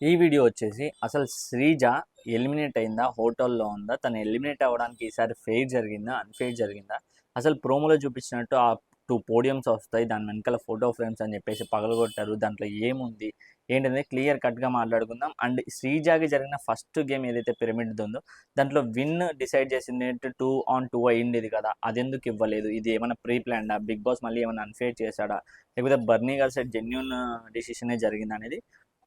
ఈ వీడియో వచ్చేసి అసలు శ్రీజ ఎలిమినేట్ అయిందా? హోటల్లో ఉందా? తను ఎలిమినేట్ అవ్వడానికి ఈసారి ఫెయిర్ జరిగిందా? అన్ఫెయిర్ జరిగిందా? అసలు ప్రోమోలో చూపించినట్టు ఆ టూ పోడియమ్స్ వస్తాయి దాని వెనకాల ఫోటో ఫ్రేమ్స్ అని చెప్పేసి పగలగొట్టారు దాంట్లో ఏముంది? ఏంటనేది క్లియర్ కట్గా మాట్లాడుకుందాం. అండ్ శ్రీజాకి జరిగిన ఫస్ట్ గేమ్ ఏదైతే పిరమిడ్ ఉందో దాంట్లో విన్ డిసైడ్ చేసింది టూ ఆన్ టూ అయ్యింది కదా అది ఎందుకు ఇవ్వలేదు? ఇది ఏమైనా ప్రీ ప్లాన్డా బిగ్ బాస్ మళ్ళీ ఏమైనా అన్ఫేర్ చేశాడా? లేకపోతే బర్నీ గారి సైడ్ జెన్యున్ డిసిషనే జరిగింది అనేది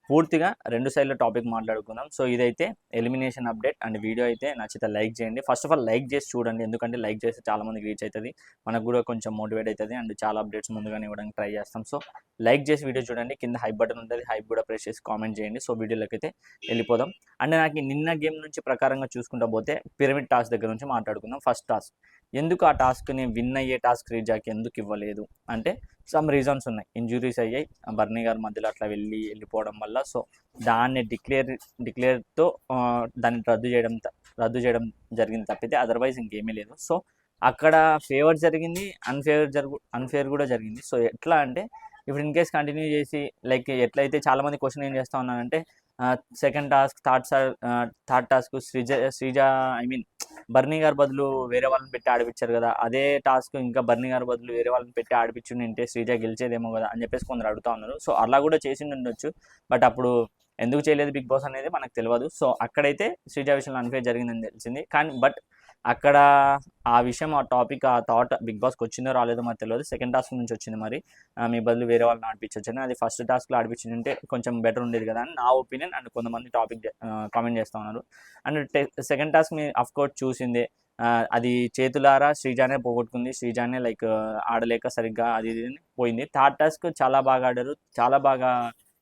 పూర్తిగా రెండు సైడ్ల టాపిక్ మాట్లాడుకుందాం. సో ఇదైతే ఎలిమినేషన్ అప్డేట్ అండ్ వీడియో అయితే నచ్చితే లైక్ చేయండి. ఫస్ట్ ఆఫ్ ఆల్ లైక్ చేసి చూడండి. ఎందుకంటే లైక్ చేస్తే చాలా మందికి రీచ్ అవుతుంది మనకు కూడా కొంచెం మోటివేట్ అవుతుంది అండ్ చాలా అప్డేట్స్ ముందుగానే ఇవ్వడానికి ట్రై చేస్తాం. సో లైక్ చేసి వీడియో చూడండి. కింద హైప్ బటన్ ఉంటుంది. హైప్ కూడా ప్రెస్ చేసి కామెంట్ చేయండి. సో వీడియోలోకి అయితే వెళ్ళిపోదాం. అండ్ నాకు నిన్న గేమ్ నుంచి ప్రకారంగా చూసుకుంటా పోతే పిరమిడ్ టాస్ దగ్గర నుంచి మాట్లాడుకుందాం. ఫస్ట్ టాస్ ఎందుకు ఆ టాస్క్ని విన్ అయ్యే టాస్క్ రీజాకి ఎందుకు ఇవ్వలేదు? అంటే సమ్ రీజన్స్ ఉన్నాయి. ఇంజురీస్ అయ్యాయి. బర్నీ గారి మధ్యలో అట్లా వెళ్ళి వెళ్ళిపోవడం వల్ల. సో దాన్ని డిక్లేర్ డిక్లేర్తో దాన్ని రద్దు చేయడం త- రద్దు చేయడం జరిగింది తప్పితే అదర్వైజ్ ఇంకేమీ లేదు. సో అక్కడ ఫేవర్ జరిగింది. అన్ఫేవర్ జరుగు అన్ఫేవర్ కూడా జరిగింది. సో ఎట్లా అంటే ఇప్పుడు ఇన్ కేస్ కంటిన్యూ చేసి లైక్ ఎట్లయితే చాలా మంది క్వశ్చన్ ఏం చేస్తా ఉన్నానంటే second task third third task Sreeja Sreeja I mean Bharani గారి బదులు వేరే వాళ్ళని పెట్టి ఆడిపించారు కదా అదే టాస్క్ ఇంకా బర్నీ గారి బదులు వేరే వాళ్ళని పెట్టి ఆడిపించుండి ఉంటే శ్రీజ గెలిచేదేమో కదా అని చెప్పేసి కొందరు అడుగుతా ఉన్నారు. సో అలా కూడా చేసి ఉండొచ్చు బట్ అప్పుడు ఎందుకు చేయలేదు బిగ్ బాస్ అనేది మనకు తెలియదు సో అక్కడైతే శ్రీజ విషయంలో అన్ఫేర్ జరిగిందని తెలిసింది. కానీ బట్ అక్కడ ఆ విషయం ఆ టాపిక్ ఆ థాట్ బిగ్ బాస్కి వచ్చిందో రాలేదో మరి తెలియదు సెకండ్ టాస్క్ నుంచి వచ్చింది మరి. మీ బదులు వేరే వాళ్ళని ఆడిపించవచ్చు అని అది ఫస్ట్ టాస్క్లో ఆడిపించింది కొంచెం బెటర్ ఉండేది కదా అని నా ఒపీనియన్ అండ్ కొంతమంది టాపిక్ కామెంట్ చేస్తూ ఉన్నారు. అండ్ సెకండ్ టాస్క్ మీ అఫ్ కోర్స్ చూసిందే. అది చేతులారా శ్రీజానే పోగొట్టుకుంది. శ్రీజానే లైక్ ఆడలేక సరిగ్గా అది ఇది అని పోయింది. థర్డ్ టాస్క్ చాలా బాగా ఆడారు. చాలా బాగా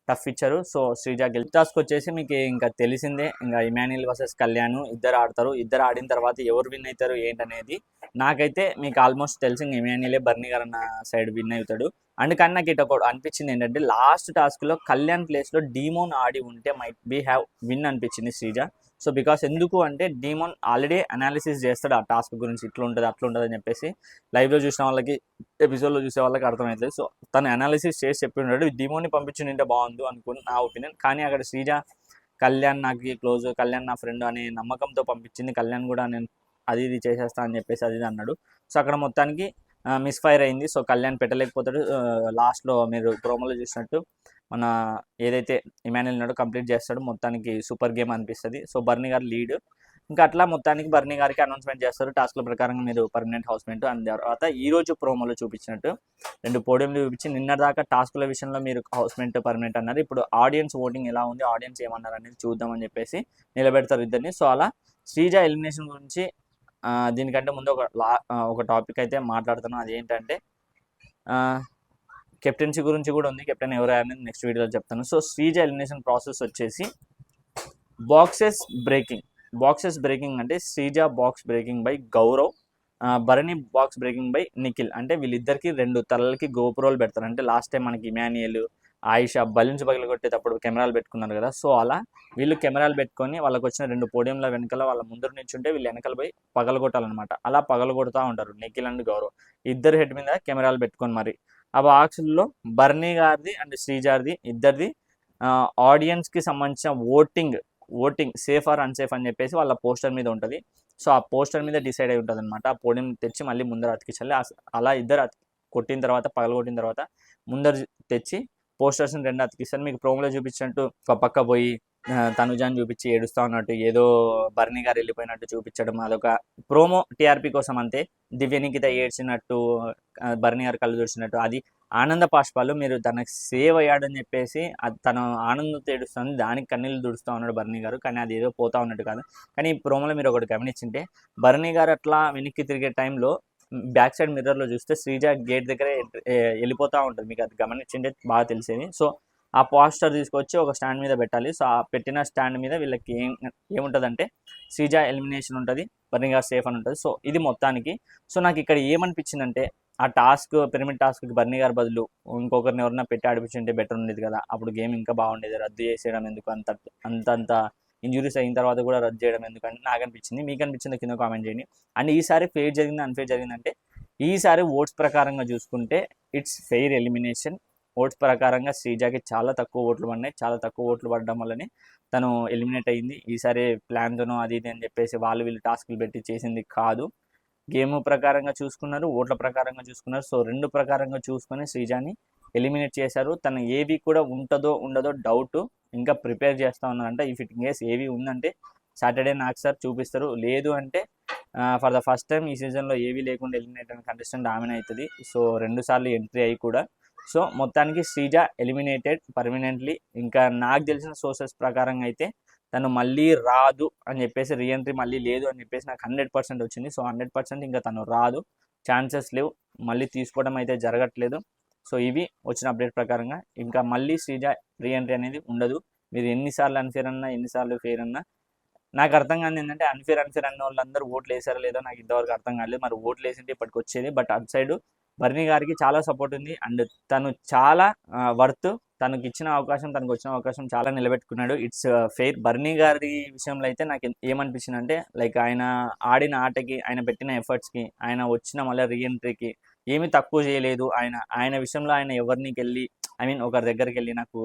టఫ్ ఇచ్చారు. సో శ్రీజ గెలి టాస్క్ వచ్చేసి మీకు ఇంకా తెలిసిందే. ఇంకా ఇమాన్యుల్ వర్సెస్ కళ్యాణ్ ఇద్దరు ఆడతారు. ఇద్దరు ఆడిన తర్వాత ఎవరు విన్ అవుతారు ఏంటనేది నాకైతే మీకు ఆల్మోస్ట్ తెలిసి ఇమాన్యులే బర్నీ గారు అన్న సైడ్ విన్ అవుతాడు. అండ్ కానీ నాకు ఇటు ఒకటి అనిపించింది ఏంటంటే లాస్ట్ టాస్క్లో కళ్యాణ్ ప్లేస్లో డీమోన్ ఆడి ఉంటే మైట్ బీ హ్యావ్ విన్ అనిపించింది శ్రీజ. సో బికాస్ ఎందుకు అంటే డీమోన్ ఆల్రెడీ అనాలిసిస్ చేస్తాడు ఆ టాస్క్ గురించి ఇట్లా ఉంటుంది అట్లా ఉంటుంది అని చెప్పేసి లైవ్లో చూసిన వాళ్ళకి ఎపిసోడ్లో చూసే వాళ్ళకి అర్థమవుతుంది సో తను అనాలిసిస్ చేసి చెప్పి ఉన్నాడు డీమోని పంపించి ఉంటే బాగుంది అనుకుని నా ఒపీనియన్ కానీ అక్కడ శ్రీజ కళ్యాణ్ నాకు క్లోజ్ కళ్యాణ్ నా ఫ్రెండ్ అనే నమ్మకంతో పంపించింది. కళ్యాణ్ కూడా నేను అది ఇది చేసేస్తా అని చెప్పేసి అది ఇది అన్నాడు. సో అక్కడ మొత్తానికి మిస్ఫైర్ అయింది. సో కళ్యాణ్ పెట్టలేకపోతాడు. లాస్ట్లో మీరు ప్రోమోలో చూసినట్టు మన ఏదైతే ఇమాన్యుల్ ఉన్నాడో కంప్లీట్ చేస్తాడు. మొత్తానికి సూపర్ గేమ్ అనిపిస్తుంది. సో బర్నీ గారు లీడ్ ఇంకా అట్లా మొత్తానికి బర్నీ గారికి అనౌన్స్మెంట్ చేస్తారు. టాస్క్ల ప్రకారం మీరు పర్మనెంట్ హౌస్మెంట్ అండ్ తర్వాత ఈ రోజు ప్రోమోలో చూపించినట్టు రెండు పోడియంలు చూపించి నిన్న దాకా టాస్క్ల విషయంలో మీరు హౌస్మెంట్ పర్మనెంట్ అన్నారు. ఇప్పుడు ఆడియన్స్ ఓటింగ్ ఎలా ఉంది ఆడియన్స్ ఏమన్నారు అనేది చూద్దామని చెప్పేసి నిలబెడతారు ఇద్దరిని. సో అలా శ్రీజ ఎలిమినేషన్ గురించి దీనికంటే ముందు ఒక లా ఒక టాపిక్ అయితే మాట్లాడుతున్నాం. అది ఏంటంటే కెప్టెన్సీ గురించి కూడా ఉంది. కెప్టెన్ ఎవరు అనేది నెక్స్ట్ వీడియోలో చెప్తాను. సో శ్రీజ ఎలిమినేషన్ ప్రాసెస్ వచ్చేసి బాక్సెస్ బ్రేకింగ్ బాక్సెస్ బ్రేకింగ్ అంటే Sreeja box breaking by Gaurav Bharani box breaking by Nikhil అంటే వీళ్ళిద్దరికి రెండు తలలకి గోపురాలు పెడతారు. అంటే లాస్ట్ టైం మనకి ఇమాన్యుయల్ ఆయిషా బలూన్స్ పగిలి కొట్టేటప్పుడు కెమెరాలు పెట్టుకున్నారు కదా. సో అలా వీళ్ళు కెమెరాలు పెట్టుకొని వాళ్ళకి వచ్చిన రెండు పోడియంల వెనకాల వాళ్ళ ముందర నుంచుంటే వీళ్ళు వెనకాల పోయి పగలగొట్టాలన్నమాట. అలా పగలగొడతా ఉంటారు నిఖిల్ అండ్ గౌరవ్. ఇద్దరు హెడ్ మీద కెమెరాలు పెట్టుకొని మరి. ఆ బాక్సుల్లో బర్నీ గారిది అండ్ శ్రీజార్ది ఇద్దరిది ఆడియన్స్కి సంబంధించిన voting voting safe or unsafe అని చెప్పేసి వాళ్ళ పోస్టర్ మీద ఉంటుంది. సో ఆ పోస్టర్ మీద డిసైడ్ అయి ఉంటుంది అనమాట ఆ పోడియం తెచ్చి మళ్ళీ ముందర అతికించాలి. అలా ఇద్దరు అతి కొట్టిన తర్వాత పగలగొట్టిన తర్వాత ముందర తెచ్చి పోస్టర్స్ని రెండు అతికిస్తాను మీకు ప్రోమోలో చూపించినట్టు ఒక పక్క పోయి ఆ, చూపించి ఏడుస్తా ఉన్నట్టు ఏదో బర్నీ గారు వెళ్ళిపోయినట్టు చూపించడం అదొక ప్రోమో టీఆర్పీ కోసం అంతే. దివ్యనికిత ఏడ్చినట్టు బర్నీ గారు కళ్ళు తుడిచినట్టు అది ఆనంద పాష్పాలు. మీరు తనకు సేవ్ అయ్యాడని చెప్పేసి అది తను ఆనందంతో ఏడుస్తుంది దానికి కన్నీళ్ళు దుడుస్తూ ఉన్నాడు బర్నీ గారు. కానీ అది ఏదో పోతా ఉన్నట్టు కాదు. కానీ ఈ ప్రోమోలో మీరు ఒకటి గమనించింటే బర్నీ గారు అట్లా వెనక్కి తిరిగే టైంలో బ్యాక్ సైడ్ మిర్రర్లో చూస్తే శ్రీజ గేట్ దగ్గర వెళ్ళిపోతూ ఉంటుంది. మీకు అది గమనించింటే బాగా తెలిసేది. సో ఆ పోస్టర్ తీసుకొచ్చి ఒక స్టాండ్ మీద పెట్టాలి. సో ఆ పెట్టిన స్టాండ్ మీద వీళ్ళకి ఏం ఏముంటుందంటే శ్రీజ ఎలిమినేషన్ ఉంటుంది. బర్నీ సేఫ్ అని ఉంటుంది. సో ఇది మొత్తానికి. సో నాకు ఇక్కడ ఏమనిపించిందంటే ఆ టాస్క్ పిరమిడ్ టాస్క్కి బర్నీ గారి బదులు ఇంకొకరిని ఎవరైనా పెట్టి ఆడిపించుంటే బెటర్ ఉండేది కదా. అప్పుడు గేమ్ ఇంకా బాగుండేది. రద్దు చేసేయడం ఎందుకు అంత అంత అంత ఇంజురీస్ అయిన తర్వాత కూడా రద్దు చేయడం ఎందుకంటే నాకు అనిపించింది మీకు అనిపించింది కింద కామెంట్ చేయండి. అండ్ ఈసారి ఫెయిర్ జరిగింది అన్ఫెయిర్ జరిగిందంటే ఈసారి ఓట్స్ ప్రకారంగా చూసుకుంటే ఇట్స్ ఫెయిర్ ఎలిమినేషన్. ఓట్స్ ప్రకారంగా శ్రీజాకి చాలా తక్కువ ఓట్లు పడినాయి. చాలా తక్కువ ఓట్లు పడడం వల్లనే తను ఎలిమినేట్ అయ్యింది ఈసారి ప్లాన్తోనో అది ఇది అని చెప్పేసి వాళ్ళు వీళ్ళు టాస్క్లు పెట్టి చేసింది కాదు. గేమ్ ప్రకారంగా చూసుకున్నారు ఓట్ల ప్రకారంగా చూసుకున్నారు. సో రెండు ప్రకారంగా చూసుకొని శ్రీజాని ఎలిమినేట్ చేశారు. తను ఏవి కూడా ఉంటుందో ఉండదో డౌట్ ఇంకా ప్రిపేర్ చేస్తూ ఉన్నారంట ఇఫ్ ఇట్ కేస్ ఏవి ఉందంటే సాటర్డే నాకు సార్ చూపిస్తారు. లేదు అంటే ఫర్ ద ఫస్ట్ టైం ఈ సీజన్లో ఏవి లేకుండా ఎలిమినేట్ అయిన కంటెస్టెంట్ ఆమెనే అవుతుంది సో రెండు సార్లు ఎంట్రీ అయ్యి కూడా. సో మొత్తానికి శ్రీజ ఎలిమినేటెడ్ పర్మనెంట్లీ. ఇంకా నాకు తెలిసిన సోర్సెస్ ప్రకారంగా అయితే తను మళ్ళీ రాదు అని చెప్పేసి రీఎంట్రీ మళ్ళీ లేదు అని చెప్పేసి నాకు హండ్రెడ్ పర్సెంట్ వచ్చింది. సో హండ్రెడ్ పర్సెంట్ ఇంకా తను రాదు. ఛాన్సెస్ లేవు. మళ్ళీ తీసుకోవడం అయితే జరగట్లేదు. సో ఇవి వచ్చిన అప్డేట్ ప్రకారంగా. ఇంకా మళ్ళీ శ్రీజ రీ ఎంట్రీ అనేది ఉండదు. మీరు ఎన్నిసార్లు అన్ఫేర్ అన్నా ఎన్నిసార్లు ఫేర్ అన్నా నాకు అర్థం కాదు ఏంటంటే అన్ఫేర్ అన్ఫేర్ అన్న వాళ్ళందరూ ఓట్లు వేసారో లేదో నాకు ఇంతవరకు అర్థం కాలేదు. మరి ఓట్లు వేసింటే ఇప్పటికి వచ్చేది. బట్ అటు సైడ్ బర్నీ గారికి చాలా సపోర్ట్ ఉంది. అండ్ తను చాలా వర్త్ తనకి ఇచ్చిన అవకాశం తనకు వచ్చిన అవకాశం చాలా నిలబెట్టుకున్నాడు. ఇట్స్ ఫెయిర్ బర్నీ గారి విషయంలో అయితే నాకు ఏమనిపించింది అంటే లైక్ ఆయన ఆడిన ఆటకి ఆయన పెట్టిన ఎఫర్ట్స్కి ఆయన వచ్చిన మళ్ళీ రీఎంట్రీకి ఏమీ తక్కువ చేయలేదు. ఆయన ఆయన విషయంలో ఆయన ఎవరినికి వెళ్ళి ఐ మీన్ ఒకరి దగ్గరికి వెళ్ళి నాకు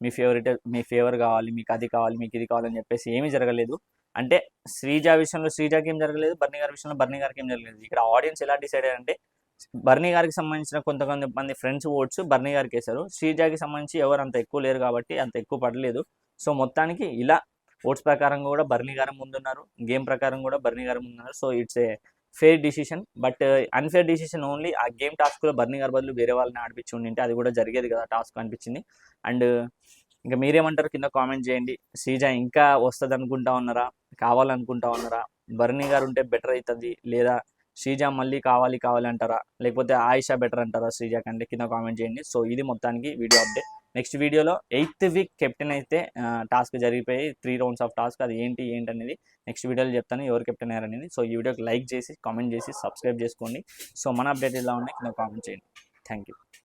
మీ ఫేవరెట్ మీ ఫేవర్ కావాలి మీకు అది కావాలి మీకు ఇది కావాలని చెప్పేసి ఏమీ జరగలేదు. అంటే శ్రీజ విషయంలో శ్రీజాకి ఏం జరగలేదు బర్నీ గారి విషయంలో బర్నీ గారికి ఏం జరగలేదు. ఇక్కడ ఆడియన్స్ ఎలా డిసైడ్ అంటే బర్నీ గారికి సంబంధించిన కొంతమంది మంది ఫ్రెండ్స్ ఓట్స్ బర్నీ గారికి వేశారు. శ్రీజాకి సంబంధించి ఎవరు అంత ఎక్కువ లేరు కాబట్టి అంత ఎక్కువ పడలేదు. సో మొత్తానికి ఇలా ఓట్స్ ప్రకారం కూడా బర్నీ గారు ముందున్నారు. గేమ్ ప్రకారం కూడా బర్నీ గారు ముందున్నారు. So it's a fair decision but uh, unfair decision only ఆ గేమ్ టాస్క్లో బర్నీ గారి బదులు వేరే వాళ్ళని ఆడిపించి ఉండింటే అది కూడా జరిగేది కదా టాస్క్ అనిపించింది. అండ్ ఇంకా మీరేమంటారు? కింద కామెంట్ చేయండి. సీజా ఇంకా వస్తుంది అనుకుంటా ఉన్నారా? కావాలనుకుంటా ఉన్నారా? బర్నీ గారు ఉంటే బెటర్ అవుతుంది లేదా శ్రీజ మళ్ళీ కావాలి కావాలి అంటారా? లేకపోతే ఆయిషా బెటర్ అంటారా శ్రీజ కంటే కింద కామెంట్ చేయండి. సో ఇది మొత్తానికి వీడియో అప్డేట్. నెక్స్ట్ వీడియోలో ఎయిత్ వీక్ కెప్టెన్ అయితే టాస్క్ జరిగిపోయి త్రీ రౌండ్స్ ఆఫ్ టాస్క్ అది ఏంటి ఏంటి అనేది నెక్స్ట్ వీడియోలో చెప్తాను ఎవరు కెప్టెన్ అయ్యారు అనేది సో ఈ వీడియోకి లైక్ చేసి కామెంట్ చేసి సబ్స్క్రైబ్ చేసుకోండి. సో మన అప్డేట్ ఎలా ఉన్నాయి కింద కామెంట్ చేయండి. Thank you.